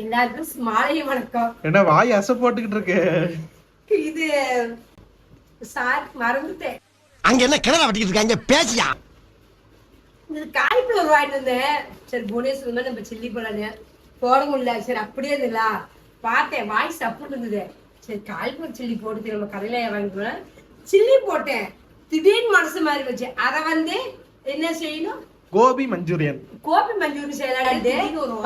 எல்லாருக்கும் மாலை வணக்கம். என்ன வாய் அசை போட்டுக்கிட்டு இருக்கு. இது சார் மறந்துட்டேன். அங்க என்ன கிணறு வட்டிக்கிட்டு இருக்காங்க? பேசியா? இது காலிஃப்ளவர் வாங்கிட்டு வந்தேன் சரி புவனேஸ்வரம் தான் நம்ம சில்லி போடலான்னு போட முடியல சரி அப்படியே இருந்துங்களா? பார்த்தேன் வாய் சப்புன்னு இருந்தது. சரி காலிஃப்ளவர் சில்லி போட்டு நம்ம கடையில வாங்கிட்டு சில்லி போட்டேன். திடீர்னு மனசு மாறி வச்சு அதை வந்து என்ன செய்யணும்? கோபி மஞ்சூரியன் கோபி மஞ்சூரி செய்யலான்ட்டு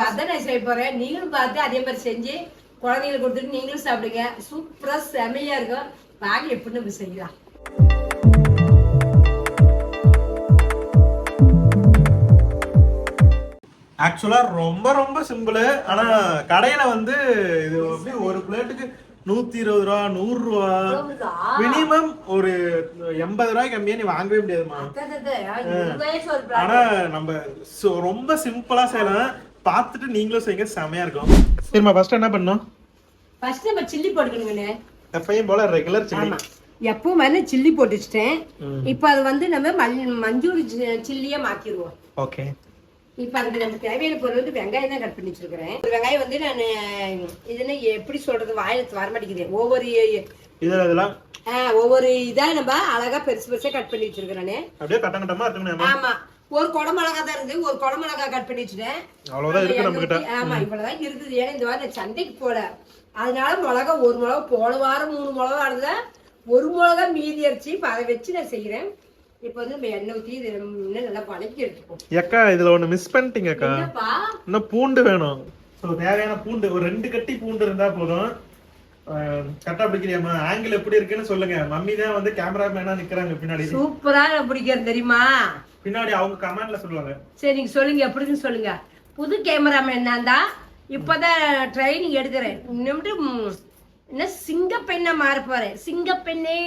அதான் நான் செய்ய போறேன் நீங்களும் பார்த்து அதே மாதிரி செஞ்சு குழந்தைங்களுக்கு கொடுத்துட்டு நீங்களும் சாப்பிடுங்க சூப்பரா செமையா இருக்கும் வாங்க எப்படி நம்ம செய்யலாம் ஆக்சுவலா ரொம்ப ரொம்ப சிம்பிள் ஆனா கடையில வந்து இது எப்படி ஒரு பிளேட்டுக்கு நூத்தி இருபது ரூபா நூறு ரூபா மினிமம் ஒரு எண்பது ரூபாய்க்கு கம்மியா நீ வாங்கவே முடியாதுமா ஆனா நம்ம ரொம்ப சிம்பிளா செய்யலாம். பார்த்துட்டு நீங்களும் செய்யுங்க செமையா இருக்கும். சரிம்மா ஃபர்ஸ்ட் என்ன பண்ணோம் ஃபர்ஸ்ட் நம்ம சில்லி போட்டுக்கணுங்கண்ணே. எப்பயும் போல ரெகுலர் சில்லி ஆமா. எப்பவும் மாதிரி சில்லி போட்டு வச்சுட்டேன் இப்போ அது வந்து நம்ம மஞ்- மஞ்சூரி சி- சில்லியா மாத்திடுவோம். ஓகே இப்போ அதுக்கு நமக்கு தேவையான பொருள் வந்து வெங்காயம் தான் கட் பண்ணி வச்சிருக்கிறேன். வெங்காயம் வந்து நான் இது என்ன எப்படி சொல்றது வாயில வர மாட்டேங்குது. ஒவ்வொரு இதுல இதெல்லாம் ஒவ்வொரு இதா நம்ம அழகா பெருசு பெருசா கட் பண்ணி வச்சிருக்கிறேனே அப்படியே கட்டம் கட்டமா இருக்குங்க ஆமா. ஒரு குடை மிளகா தான் இருந்து ஒரு குடை மிளகா கட் பண்ணி வச்சுட்டேன். அவ்வளவுதான் இருக்கு நம்ம கிட்ட ஆமா இவ்வளவுதான் இருக்குது ஏன்னா இந்த வாரம் சந்தைக்கு போல. அதனால மிளகா ஒரு மிளகா போன வாரம் மூணு மிளகா இருந்ததா ஒரு மிளகா மீதி அரிச்சு இப்ப அதை வச்சு நான் செய்யறேன் இப்ப வந்து நம்ம எண்ணெய் இது இன்னும் நல்லா வதக்கி எடுத்துப்போம். அக்கா இதுல ஒண்ணு மிஸ் பண்ணிட்டீங்க அக்கா. என்னப்பா? இன்னும் பூண்டு வேணும். ஸோ தேவையான பூண்டு ஒரு ரெண்டு கட்டி பூண்டு இருந்தா போதும். கரெக்டா பிடிக்கிறியாமா ஆங்கிள் எப்படி இருக்குன்னு சொல்லுங்க. மம்மி தான் வந்து கேமராமேனா நிக்கிறாங்க பின்னாடி. சூப்பரா நான் பிடிக்கிறது தெரியுமா? பின்னாடி அவங்க கமெண்ட்ல சொல்லுவாங்க. சரி நீங்க சொல்லுங்க எப்படின்னு சொல்லுங்க. புது கேமராமேன் நான் தான் இப்பதான் ட்ரைனிங் எடுக்கிறேன். இன்னும்ட்டு ம், என்ன சிங்கப்பெண்ணா மாற போறேன். சிங்கப்பெண்ணே.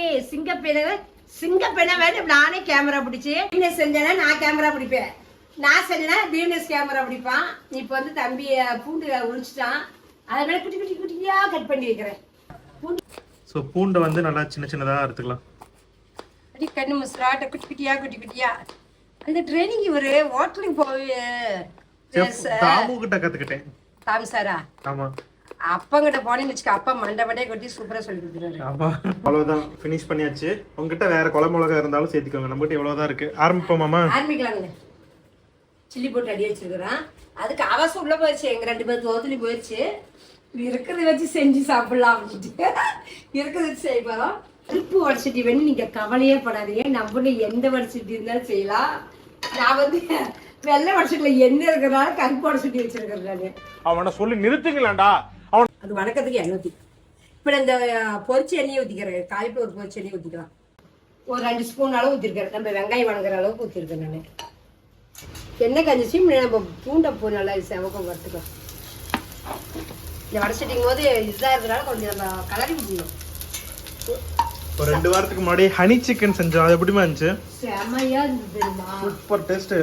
சிங்கப்பெண்ண சிங்கப்பெண்ணை வேணும் நானே கேமரா பிடிச்சி தீனேஷ் செஞ்சேன்னா நான் கேமரா பிடிப்பேன். நான் செஞ்சேன்னா தீனேஷ் கேமரா பிடிப்பான். இப்போ வந்து தம்பி அஹ், பூண்டு உழிச்சிட்டான் அதனால குட்டி குட்டி குட்டியா கட் பண்ணி வைக்கிறேன். பூண்டு ஸோ பூண்டை வந்து நல்லா சின்ன சின்னதா எடுத்துக்கலாம் அப்படி கண்ணு முசுராட்ட குட்டி குட்டியா குட்டி குட்டியா. அந்த ட்ரைனிங் இவரு ஹோட்டலுக்கு போய் தாமு கிட்ட கத்துக்கிட்டேன். சாமி சாரா? ஆமா. அப்பங்கிட்ட போனேன்னு வச்சுக்க அப்பா மண்டை மண்டையை கொட்டி சூப்பரா சொல்லி கொடுத்துருவாரு. ஆமா அவ்வளவுதான் ஃபினிஷ் பண்ணியாச்சு. உங்ககிட்ட வேற குழம்பு மிளகா இருந்தாலும் சேர்த்துக்கோங்க. நம்மகிட்ட இவ்வளவுதான் இருக்கு. ஆரம்பிப்போமாமா ஆரம்பிக்கலாங்க சில்லி போட்டு அடி வச்சிருக்கிறோம் அதுக்கு அவசரம் உள்ள போயிடுச்சு எங்க ரெண்டு பேர் தோத்துலி போயிடுச்சு இருக்கிறத வச்சு செஞ்சு சாப்பிடலாம் அப்படின்ட்டு. இருக்கிறத வச்சு செய்ய போறோம். பருப்பு வடசட்டி வேணும் நீங்க கவலையே படாதீங்க. நம்மள எந்த வடசட்டி இருந்தாலும் செய்யலாம். நான் வந்து வெள்ளை வடசட்டில எண்ணெய் இருக்கிறதால கருப்பு வடசட்டி வச்சிருக்கிறேன் அவனை சொல்லி நிறுத்துங்களேன்டா. அது வணக்கத்துக்கு எண்ணெய் ஊற்றி இப்போ இந்த பொரிச்ச எண்ணெயை ஊற்றிக்கிறேன் காலிஃப்ளவர் பொரிச்ச எண்ணெயை ஊற்றிக்கலாம் ஒரு ரெண்டு ஸ்பூன் அளவு ஊற்றிருக்கேன் நம்ம வெங்காயம் வணங்குற அளவுக்கு ஊற்றிருக்கேன் நான். எண்ணெய் கஞ்சிச்சு நம்ம பூண்டை பூ நல்லா செவக்கம் வறுத்துக்கலாம். இந்த வடச்சட்டிக்கும் போது இதாக இருக்கிறனால கொஞ்சம் நம்ம கலரி ஊற்றிக்கணும் ஒரு ரெண்டு வாரத்துக்கு முன்னாடி ஹனி சிக்கன் செஞ்சோம். அது எப்படிமா இருந்துச்சு? செமையா இருந்தது தெரியுமா? சூப்பர் டேஸ்ட்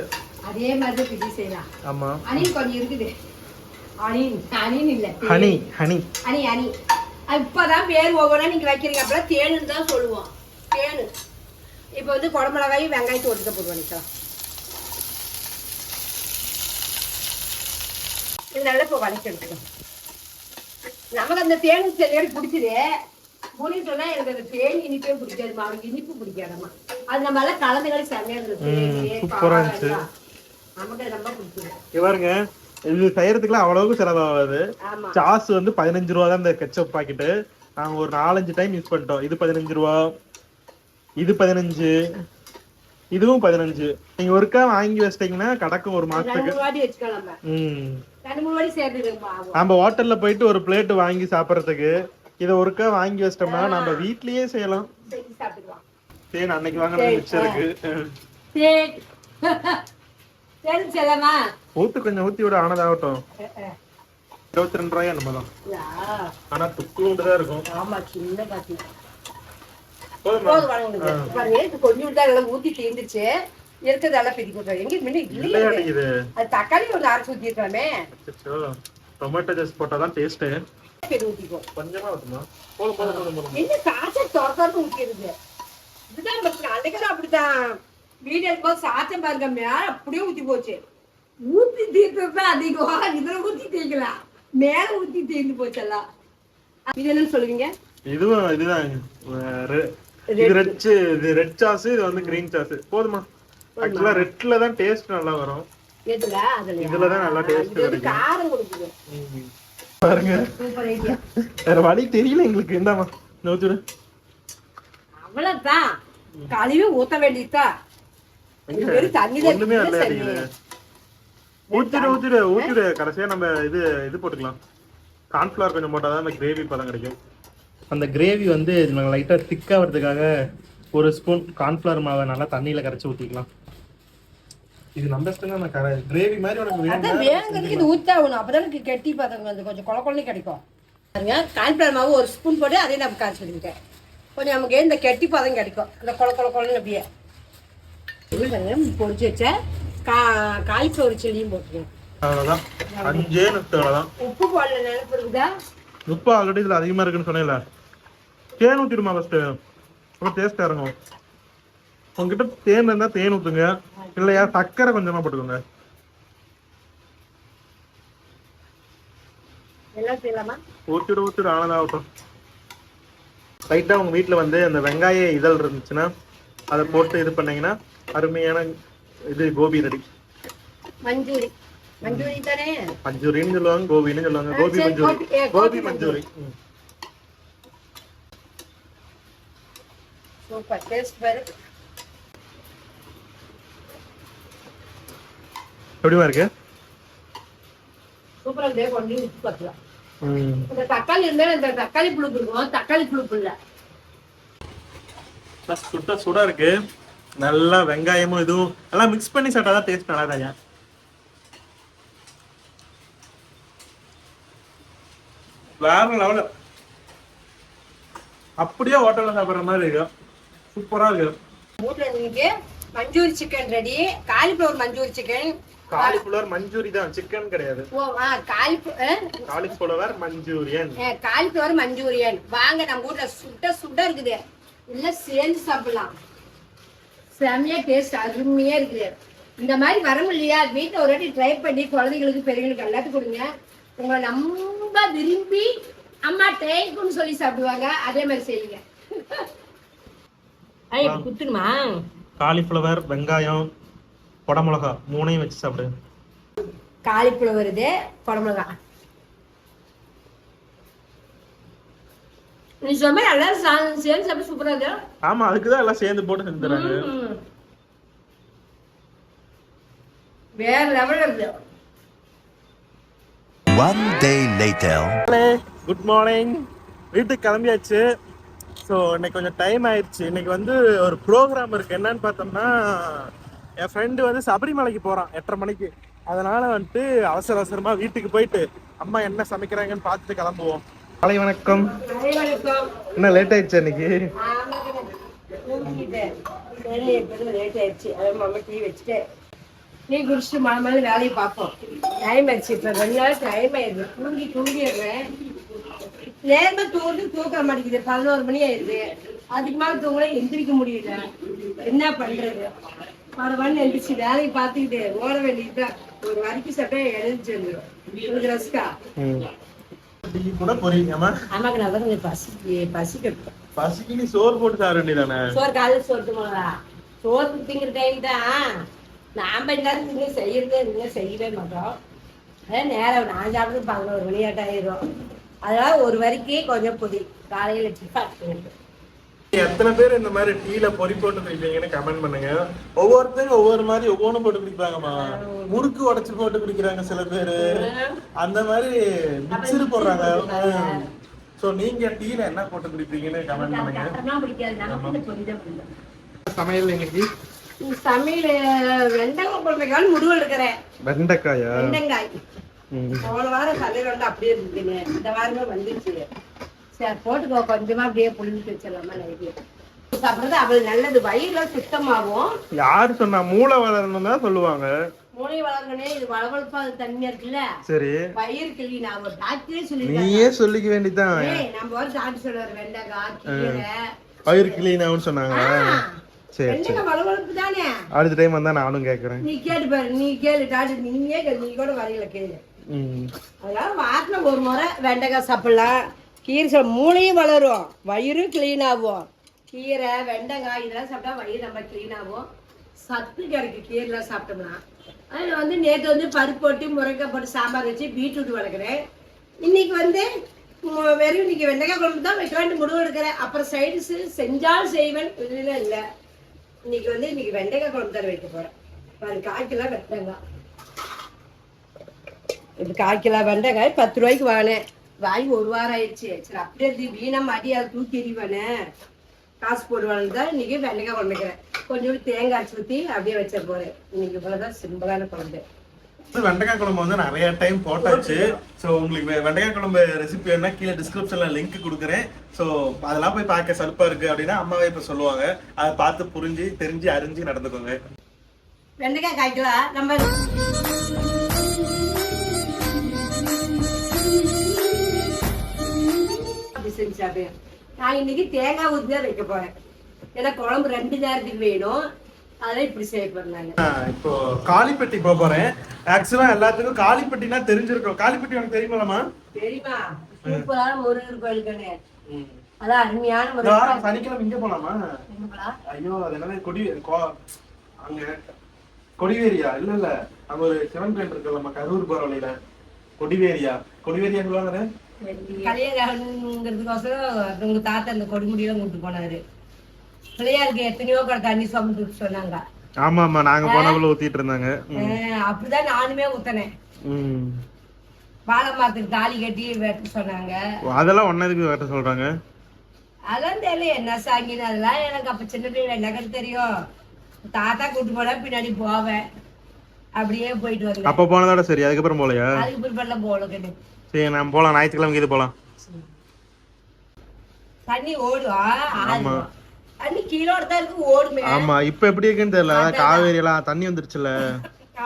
அதே மாதிரி பிடி செய்யலாம். ஆமா. அணில் கொஞ்சம் இருக்குது. ஹனி ஹனி அணி அணி. அது இப்பதான் பேர் ஒவ்வொன்றா நீங்க வைக்கிறீங்க. அப்படின்னா தேனுன்னு தான் சொல்லுவோம். தேனு. இப்போ வந்து குடமிளகாயும் வெங்காயத்தை ஒட்டுக்க போடுவோம் நிக்கா இது நல்லா இப்போ வதக்கி எடுத்துக்கணும் நமக்கு அந்த தேனு சரியாக பிடிச்சது. முனி சொன்னா எனக்கு அந்த தேன் இனிப்பே பிடிக்காதுமா அவனுக்கு இனிப்பு பிடிக்காதம்மா. அது நம்ம எல்லாம் கலந்து கலந்து செம்மையா இருந்தது. நமக்கு ரொம்ப பிடிச்சது இங்க பாருங்க. இது செய்யறதுக்குலாம் அவ்வளவுக்கு செலவாகாது. சாஸ் வந்து பதினஞ்சு ரூபா தான் இந்த கெச்சப் பாக்கெட்டு நாங்க ஒரு நாலஞ்சு டைம் யூஸ் பண்ணிட்டோம். இது பதினஞ்சு ரூபா இது பதினஞ்சு இதுவும் பதினஞ்சு. நீங்க ஒருக்கா வாங்கி வச்சிட்டீங்கன்னா கிடக்கும் ஒரு மாசத்துக்கு. நம்ம. ஹோட்டல்ல போயிட்டு ஒரு பிளேட் வாங்கி சாப்பிடறதுக்கு இதை ஒருக்கா வாங்கி வச்சிட்டோம்னா நம்ம வீட்லயே செய்யலாம். சரி அன்னைக்கு வாங்கின மிச்சம் இருக்கு. ஊத்து கொஞ்சம் ஊத்தி விட ஆனதாகட்டும். இருபத்தி ரெண்டு ரூபாயா நம்ம தான். ஆனா துக்குண்டு தான் இருக்கும். ஆமா சின்ன பாருங்க இது கொஞ்சம் தான் எல்லாம் ஊத்தி தீர்ந்துச்சு இருக்கிறதெல்லாம் பிரிக்க விட்டுறோம் எங்க முன்ன இல்லையே. அது தக்காளி ஒரு அரைச்சு ஊத்திருக்கலாமே. டொமேட்டோ ஜூஸ் போட்டாதான் டேஸ்ட் சரி ஊத்திக்கோ. கொஞ்சமா ஊத்துமா? போதும் போதும் என்ன ஊத்திடுது. இதுதான் அன்னைக்கு அப்படித்தான். வீடு எடுக்கும்போது சாச்சம் பாருங்க மேல அப்படியே ஊத்தி போச்சு. ஊத்தி தீர்த்தது அதிகம் இதுல ஊத்தி தீக்கலாம் மேல ஊத்தி தீர்ந்து போச்செல்லாம் இது என்னன்னு சொல்லுவீங்க? இதுவும் இதுதான். இது ரெட். இது ரெட் சாஸ் இது வந்து கிரீன் சாஸ். போதுமா? ஆக்சுவலா ரெட்ல தான் டேஸ்ட் நல்லா வரும். இதுல தான் நல்லா டேஸ்ட் வந்து காரம் கொடுக்குது. பாருங்க. வேற வழி தெரியல எங்களுக்கு. இந்தாமா நோத்துடு. அவ்வளவுதான். கழுவி ஊத்த வேண்டியதுதான் இது வெறும் தண்ணி தான் ஒண்ணுமே சரி. அடிக்குது ஊத்திடு ஊத்திடு ஊத்திடு. கடைசியா நம்ம இது இது போட்டுக்கலாம். கார்ன்ஃபிளவர் கொஞ்சம் போட்டாதான் அந்த கிரேவி பதம் கிடைக்கும். அந்த கிரேவி வந்து லைட்டா திக்கா வரதுக்காக ஒரு ஸ்பூன் கார்ன்ஃபிளவர் மாவை நல்லா தண்ணியில கரைச்சு ஊத்திக்கலாம். இது நம்ம இஷ்டம் தான் கரை கிரேவி மாதிரி உனக்கு அதான் வேணும் வேணுங்கிறதுக்கு இது ஊத்தாகணும். அப்பதான் எனக்கு கெட்டி பதம் வந்து கொஞ்சம் கொல கொலன்னு கிடைக்கும். பாருங்க கான்ஃபிளவர் மாவு ஒரு ஸ்பூன் போட்டு அதே நம்ம காய்ச்சி வச்சுக்கிட்டேன். கொஞ்சம் நமக்கு இந்த கெட்டி பதம் கிடைக்கும். இந்த கொல கொல கொலன்னு அப்படியே. பொரிச்சு வச்ச கா காலிஃப்ளவர் சில்லியும் அஞ்சே நிமிஷம் அவ்வளவுதான். உப்பு போடல நினைப்பு இருக்குதா? உப்பு ஆல்ரெடி இதுல அதிகமா இருக்குன்னு சொன்னேன்ல. தேன் ஊத்திடுமா ஃபர்ஸ்ட் ரொம்ப டேஸ்ட் இறங்கும் உங்ககிட்ட தேன் இருந்தா தேன் ஊத்துங்க. இல்லையா சர்க்கரை கொஞ்சமா போட்டுக்கோங்க. ஊத்திடு ஊத்திடு ஆனதாகட்டும் லைட்டா உங்க வீட்ல வந்து அந்த வெங்காய இதழ் இருந்துச்சுன்னா அதை போட்டு இது பண்ணீங்கன்னா அருமையான இது கோபி ரெடி மஞ்சூரி. மஞ்சூரி தானே? மஞ்சூரின்னு சொல்லுவாங்க கோபின்னு சொல்லுவாங்க. கோபி சரி, மஞ்சூரி. கோபி- மஞ்சூரி. சூப்பர். டேஸ்ட் பாரு. எப்படிமா இருக்கு? சூப்பரா இதே கொண்டு உப்பு பத்தலாம் ம். இந்த தக்காளி இருந்தா இந்த தக்காளி புழுப்பு இருக்கும். தக்காளி புழுப்பு இல்ல. சுட்ட சுடா இருக்கு. நல்லா வெங்காயமும் இதுவும் நல்லா மிக்ஸ் பண்ணி சாப்பிட்டாதான் டேஸ்ட் நல்லா தான் வேற லெவல அப்படியே ஹோட்டல்ல சாப்பிடுற மாதிரி இருக்கு. சூப்பரா இருக்கு. வீட்டுல manchuri chicken ready cauliflower manchuri chicken cauliflower manchuri தான். சிக்கன் கிடையாது. ஓ ஆ காலிஃபிளவர் மஞ்சூரியன். காலிஃபிளவர் மஞ்சூரியன். வாங்க நம்ம வீட்ல சுட்ட சுட இருக்குது. இல்ல சேர்ந்து சாப்பிடலாம். செம்மையா டேஸ்ட் அருமையா இருக்குது இந்த மாதிரி வர முடியலையா வீட்டுல ஒரு வாட்டி ட்ரை பண்ணி குழந்தைங்களுக்கு பெரியவங்களுக்கு எல்லாத்துக்கும் கொடுங்க. உங்களை ரொம்ப விரும்பி அம்மா டேக்குன்னு சொல்லி சாப்பிடுவாங்க. அதே மாதிரி செய்யுங்க. குத்துணுமா? காலிஃபிளவர் வெங்காயம் குடமிளகா மூணையும் வச்சு சாப்பிடு. காலிஃபிளவர் இது குடமிளகா நீ சொன்ன சா- சேர்ந்து சாப்பிட்டு சூப்பரா இருக்கு? ஆமா அதுக்குதான் எல்லாம் சேர்ந்து போட்டு செஞ்சு வேற லெவல் இருக்கு. One day later. Good morning வீட்டுக்கு கிளம்பியாச்சு. ஸோ இன்னைக்கு கொஞ்சம் டைம் ஆயிடுச்சு. இன்னைக்கு வந்து ஒரு ப்ரோக்ராம் இருக்கு. என்னன்னு பார்த்தோம்னா என் ஃப்ரெண்டு வந்து சபரிமலைக்கு போறான் எட்டரை மணிக்கு. அதனால வந்துட்டு அவசர அவசரமா வீட்டுக்கு போயிட்டு அம்மா என்ன சமைக்கிறாங்கன்னு பார்த்துட்டு கிளம்புவோம். காலை வணக்கம். என்ன லேட் ஆயிடுச்சு இன்னைக்கு? late ஆயிடுச்சு. டீ குடிச்சிட்டு மழை மழை வேலையை பார்ப்போம். டைம் ஆயிடுச்சு. இப்ப ரெண்டு நாள் டைம் ஆயிடுது. தூங்கி தூங்கிடுறேன். நேரமா தூங்கி தூக்க மாட்டேங்குது. பதினோரு மணி ஆயிடுது. அதுக்கு மேல தூங்கல எந்திரிக்க முடியல. என்ன பண்றது? பரவாயில்ல எந்திரிச்சு வேலையை பார்த்துக்கிட்டு ஓட வேண்டியதுதான். ஒரு வரைக்கும் சட்டை எழுந்துச்சு வந்துடும் உங்களுக்கு ரஸ்கா கூட பசி பசிக்கட்டும். பசிக்கு சோறு போட்டு சாப்பிட வேண்டியதானே சோறு காலையில் சோறு சோறு திங்கிற டைம் தான். நாம எல்லாரும் நீங்க செய்யறது நீங்க செய்யவே மாட்டோம். அதான் நேரம் நான் சாப்பிட்டு பதினோரு மணியாட்டம் ஆயிரும். அதனால ஒரு வரைக்கும் கொஞ்சம் பொதி காலையில டிஃபன் எத்தனை பேர் இந்த மாதிரி டீல பொறி போட்டு குடிப்பீங்கன்னு கமெண்ட் பண்ணுங்க. ஒவ்வொருத்தரும் ஒவ்வொரு மாதிரி ஒவ்வொன்றும் போட்டு குடிப்பாங்கம்மா. முறுக்கு உடைச்சு போட்டு குடிக்கிறாங்க சில பேரு. அந்த மாதிரி மிக்சர் போடுறாங்க. சோ நீங்க டீல என்ன போட்டு குடிப்பீங்கன்னு கமெண்ட் பண்ணுங்க. சமையல் இன்னைக்கு? சமையல் வெண்டங்காய் குழந்தைக்கால் முடிவு எடுக்கிறேன். வெண்டைக்காயா? வெண்டங்காய் போன வாரம் சமையல் வந்து அப்படியே இருந்துச்சுங்க இந்த வாரமே வந்துச்சு. சரி போட்டுக்கோ கொஞ்சமா அப்படியே புளிஞ்சு வச்சிடலாமா நைட்டு. சாப்பிடுறது அவ்வளவு நல்லது. வயிறுலாம் சுத்தமாகும். யாரு சொன்னா? மூளை வளரணும் தான் சொல்லுவாங்க. மூளை வளர்க்கணும் இது வளவளப்பா தனியா இருக்குல்ல? சரி. வயிறு கிளி நான் ஒரு டாக்டரே சொல்லியிருக்காங்க. நீயே சொல்லிக்க வேண்டியதுதான். ஏய், நம்ம ஒரு டாக்டர் சொல்லுவார் வெண்டைக்காய் கீரை. பயிர் கிளீன் ஆகும்னு சொன்னாங்களா ஆ, சரி சரி. வெண்டைக்காய் அடுத்த டைம் வந்தா நானும் கேக்குறேன். நீ கேட்டு பாரு நீ கேளு டாக்டர் நீயே கேளு நீ கூட வரையில கேளு. அதனால வாரத்தில் ஒரு முறை வெண்டைக்காய் சாப்பிடலாம். கீரை சாப்பிட மூளையும் வளரும். வயிறும் க்ளீன் ஆகும். கீரை வெண்டைக்காய் இதெல்லாம் சாப்பிட்டா வயிறு நம்ம க்ளீன் ஆகும். சத்து கிடைக்கும் கீரைலாம் சாப்பிட்டோம்னா. அதில் வந்து நேற்று வந்து பருப்பு போட்டு முருங்கைக்காய் போட்டு சாம்பார் வச்சு பீட்ரூட் வளர்க்குறேன். இன்னைக்கு வந்து வெறும் இன்னைக்கு வெண்டைக்காய் குழம்பு தான் வைக்க வேண்டிய முடிவு எடுக்கிறேன். அப்புறம் சைடிஸு செஞ்சால் செய்வேன் இல்லை இல்லை. இன்னைக்கு வந்து இன்னைக்கு வெண்டைக்காய் குழம்பு தர வைக்க போறேன். பாரு காய்க்கெல்லாம் கிலோ வெண்டைக்காய் இது காய்க்கெல்லாம் வெண்டைக்காய் பத்து ரூபாய்க்கு வாங்கினேன். வாங்கி ஒரு வாரம் ஆயிடுச்சு. சரி அப்படியே இருந்து வீணா மாட்டி அதை தூக்கி எறிவானே காசு போடுவானு தான் இன்னைக்கு வெண்டைக்காய் குழம்புக்கிறேன் கொஞ்சோண்டு தேங்காய் அரைச்சி ஊற்றி அப்படியே வச்ச போறேன். இன்னைக்கு இவ்வளோதான் சிம்பிளான குழம்பு. வெண்டைக்காய் குழம்பு வந்து நிறைய டைம் போட்டாச்சு. ஸோ உங்களுக்கு வெண்டைக்காய் குழம்பு ரெசிபி வேணா கீழே டிஸ்கிரிப்ஷன்ல லிங்க் கொடுக்குறேன். ஸோ அதெல்லாம் போய் பார்க்க சலுப்பா இருக்கு அப்படின்னா அம்மாவே இப்போ சொல்லுவாங்க. அதை பார்த்து புரிஞ்சு தெரிஞ்சு அறிஞ்சு நடந்துக்கோங்க. வெண்டைக்காய் காய்க்கலாம் நம்ம அப்படி நான் இன்னைக்கு தேங்காய் ஊற்றி தான் வைக்க போறேன். ஏன்னா குழம்பு ரெண்டு நேரத்துக்கு வேணும். இப்போ காளிப்பட்டி போக போறேன். ஆக்சுவலா எல்லாத்துக்கும் காளிப்பட்டினா தெரிஞ்சிருக்கும். காளிப்பட்டி உனக்கு தெரியுமாலாமா தெரியுமா? சூப்பரான முருகர் கோயிலுக்கு அதான் அருமையான முருகர் சனிக்கிழமை இங்க போலாமா? ஐயோ அது என்னது? கொடி அங்க கொடிவேரியா? இல்ல இல்ல. அங்க ஒரு சிவன் கோயில் இருக்குல்ல நம்ம கரூர் போற வழியில. கொடிவேரியா. கொடிவேரியா சொல்லுவாங்க கல்யாணங்கிறதுக்கோசரம் உங்க தாத்தா இந்த கொடுமுடியெல்லாம் கூட்டு போனாரு. பிள்ளையாருக்கு எத்தனையோ கடை தண்ணி சுமந்து சொன்னாங்க. ஆமா ஆமா நாங்க போனக்குள்ள ஊத்திட்டு இருந்தாங்க. அப்படிதான் நானுமே ஊத்தினேன். வாழை மரத்துக்கு தாலி கட்டி வெட்ட சொன்னாங்க. அதெல்லாம் ஒன்னதுக்கு வெட்ட சொல்றாங்க? அதான் தெரியல என்ன சாங்கின்னு அதெல்லாம் எனக்கு அப்ப சின்ன பிள்ளை எனக்கு தெரியும்? தாத்தா கூட்டு போனா பின்னாடி போவேன். அப்படியே போயிட்டு வந்தேன். அப்ப போனதோட சரி அதுக்கப்புறம் போலையா? அதுக்கு பிற்பாடுல போல கண்ணு. சரி நான் போலாம் ஞாயிற்றுக்கிழமை இது போலாம். தண்ணி ஓடும் ஆறு தண்ணி கீழோட தான் இருக்கு ஓடுமே. ஆமா இப்ப எப்படி இருக்குன்னு தெரியல. காவேரி எல்லாம் தண்ணி வந்துருச்சுல.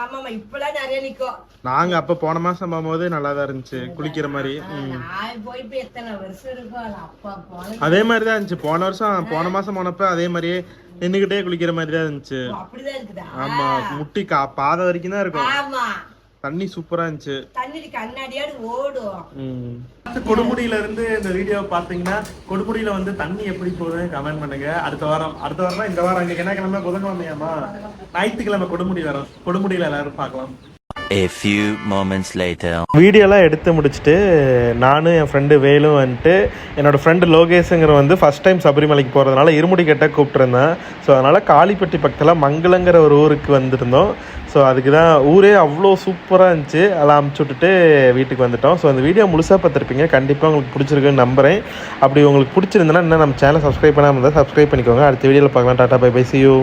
ஆமாமா இப்பெல்லாம் நிறைய நிக்கும். நாங்க அப்ப போன மாசம் போகும்போது நல்லா தான் இருந்துச்சு குளிக்கிற மாதிரி. ம். நான் போய் இப்ப எத்தனை வருஷம் இருக்கும் அது மாதிரி தான் இருந்துச்சு. போன வருஷம் போன மாசம் போனப்ப அதே மாதிரியே நின்னுகிட்டே குளிக்கிற மாதிரி தான் இருந்துச்சு ஆமா முட்டி கா பாதை வரைக்கும் தான் இருக்கும். ஆமா. தண்ணி சூப்பரா இருந்துச்சு. தண்ணி கண்ணாடியாடு ஓடும். கொடுமுடியில இருந்து இந்த வீடியோ பாத்தீங்கன்னா கொடுமுடியில வந்து தண்ணி எப்படி போகுதுன்னு கமெண்ட் பண்ணுங்க. அடுத்த வாரம் அடுத்த வாரம் இந்த வாரம் அங்க என்ன கிழமை? புதன்கிழமையாமா ஞாயிற்றுக்கிழமை கொடுமுடி வரும். கொடுமுடியில எல்லாரும் பார்க்கலாம். A few moments later. வீடியோலாம் எடுத்து முடிச்சுட்டு நானும் என் ஃப்ரெண்டு வேலும் வந்துட்டு என்னோட ஃப்ரெண்டு லோகேஷுங்கிற வந்து ஃபஸ்ட் டைம் சபரிமலைக்கு போகிறதுனால இருமுடி கட்ட கூப்பிட்டுருந்தேன். ஸோ அதனால் காளிப்பட்டி பக்கத்தில் மங்களங்கிற ஒரு ஊருக்கு வந்திருந்தோம். ஸோ அதுக்கு தான் ஊரே அவ்வளோ சூப்பராக இருந்துச்சு. அதெல்லாம் அமுச்சு விட்டுட்டு வீட்டுக்கு வந்துட்டோம். ஸோ அந்த வீடியோ முழுசாக பார்த்துருப்பீங்க. கண்டிப்பாக உங்களுக்கு பிடிச்சிருக்குன்னு நம்புகிறேன் அப்படி உங்களுக்கு பிடிச்சிருந்தனா இன்னும் நம்ம சேனல் சப்ஸ்கிரைப் பண்ணாமல் இருந்தால் சப்ஸ்கிரைப் பண்ணிக்கோங்க. அடுத்த வீடியோவில் பார்க்கலாம். Tata bye by see you